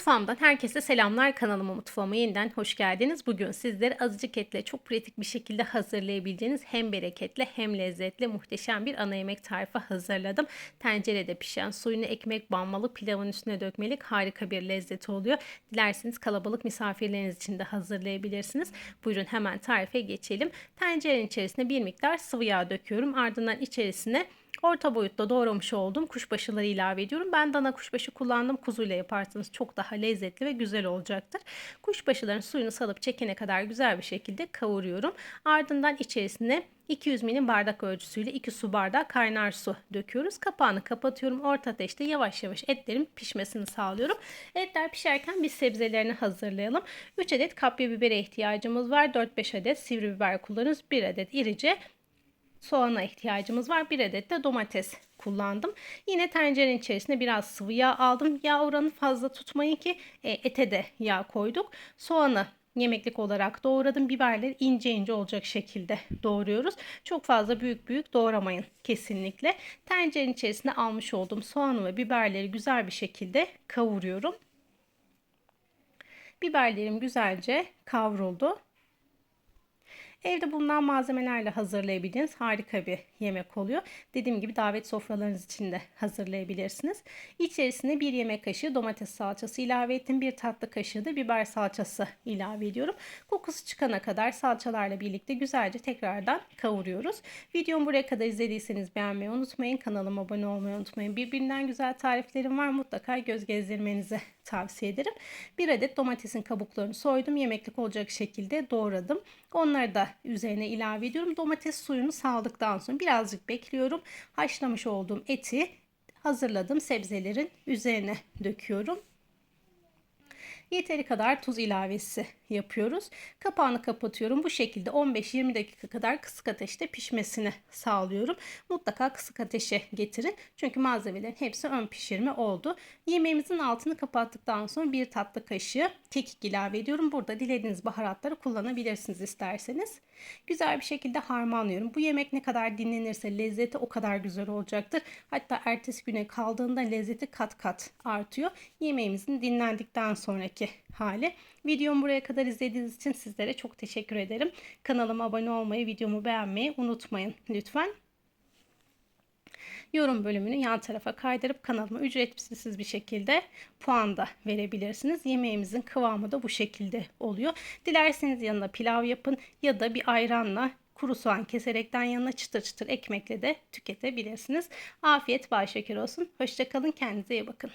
Mutfağımdan herkese selamlar. Kanalıma mutfağıma yeniden hoş geldiniz. Bugün sizlere azıcık etle çok pratik bir şekilde hazırlayabileceğiniz hem bereketli hem lezzetli muhteşem bir ana yemek tarifi hazırladım. Tencerede pişen suyunu ekmek banmalı pilavın üstüne dökmelik harika bir lezzeti oluyor. Dilerseniz kalabalık misafirleriniz için de hazırlayabilirsiniz. Buyurun hemen tarife geçelim. Tencerenin içerisine bir miktar sıvı yağ döküyorum. Ardından içerisine Orta boyutta doğramış olduğum kuşbaşıları ilave ediyorum. Ben dana kuşbaşı kullandım. Kuzuyla yaparsanız çok daha lezzetli ve güzel olacaktır. Kuşbaşıların suyunu salıp çekene kadar güzel bir şekilde kavuruyorum. Ardından içerisine 200 milim bardak ölçüsüyle 2 su bardağı kaynar su döküyoruz. Kapağını kapatıyorum. Orta ateşte yavaş yavaş etlerin pişmesini sağlıyorum. Etler pişerken biz sebzelerini hazırlayalım. 3 adet kapya bibere ihtiyacımız var. 4-5 adet sivri biber kullanırız. 1 adet irice soğana ihtiyacımız var. Bir adet de domates kullandım. Yine tencerenin içerisine biraz sıvı yağ aldım. Yağ oranı fazla tutmayın ki e, ete de yağ koyduk. Soğanı yemeklik olarak doğradım. Biberleri ince ince olacak şekilde doğruyoruz. Çok fazla büyük büyük doğramayın kesinlikle. Tencerenin içerisine almış olduğum soğanı ve biberleri güzel bir şekilde kavuruyorum. Biberlerim güzelce kavruldu. Evde bulunan malzemelerle hazırlayabildiğiniz harika bir yemek oluyor. Dediğim gibi davet sofralarınız için de hazırlayabilirsiniz. İçerisine bir yemek kaşığı domates salçası ilave ettim. Bir tatlı kaşığı da biber salçası ilave ediyorum. Kokusu çıkana kadar salçalarla birlikte güzelce tekrardan kavuruyoruz. Videomu buraya kadar izlediyseniz beğenmeyi unutmayın. Kanalıma abone olmayı unutmayın. Birbirinden güzel tariflerim var. Mutlaka göz gezdirmenizi tavsiye ederim. Bir adet domatesin kabuklarını soydum. Yemeklik olacak şekilde doğradım. Onları da üzerine ilave ediyorum. Domates suyunu saldıktan sonra birazcık bekliyorum. Haşlamış olduğum eti hazırladığım sebzelerin üzerine döküyorum. Yeteri kadar tuz ilavesi yapıyoruz. Kapağını kapatıyorum. Bu şekilde 15-20 dakika kadar kısık ateşte pişmesini sağlıyorum. Mutlaka kısık ateşe getirin. Çünkü malzemelerin hepsi ön pişirme oldu. Yemeğimizin altını kapattıktan sonra bir tatlı kaşığı kekik ilave ediyorum. Burada dilediğiniz baharatları kullanabilirsiniz isterseniz. Güzel bir şekilde harmanlıyorum. Bu yemek ne kadar dinlenirse lezzeti o kadar güzel olacaktır. Hatta ertesi güne kaldığında lezzeti kat kat artıyor. Yemeğimizin dinlendikten sonraki hali. Videomu buraya kadar izlediğiniz için sizlere çok teşekkür ederim. Kanalıma abone olmayı, videomu beğenmeyi unutmayın lütfen. Yorum bölümünü yan tarafa kaydırıp kanalıma ücretsiz bir şekilde puan da verebilirsiniz. Yemeğimizin kıvamı da bu şekilde oluyor. Dilerseniz yanına pilav yapın ya da bir ayranla kuru soğan keserekten yanına çıtır çıtır ekmekle de tüketebilirsiniz. Afiyet bal şeker olsun. Hoşçakalın. Kendinize iyi bakın.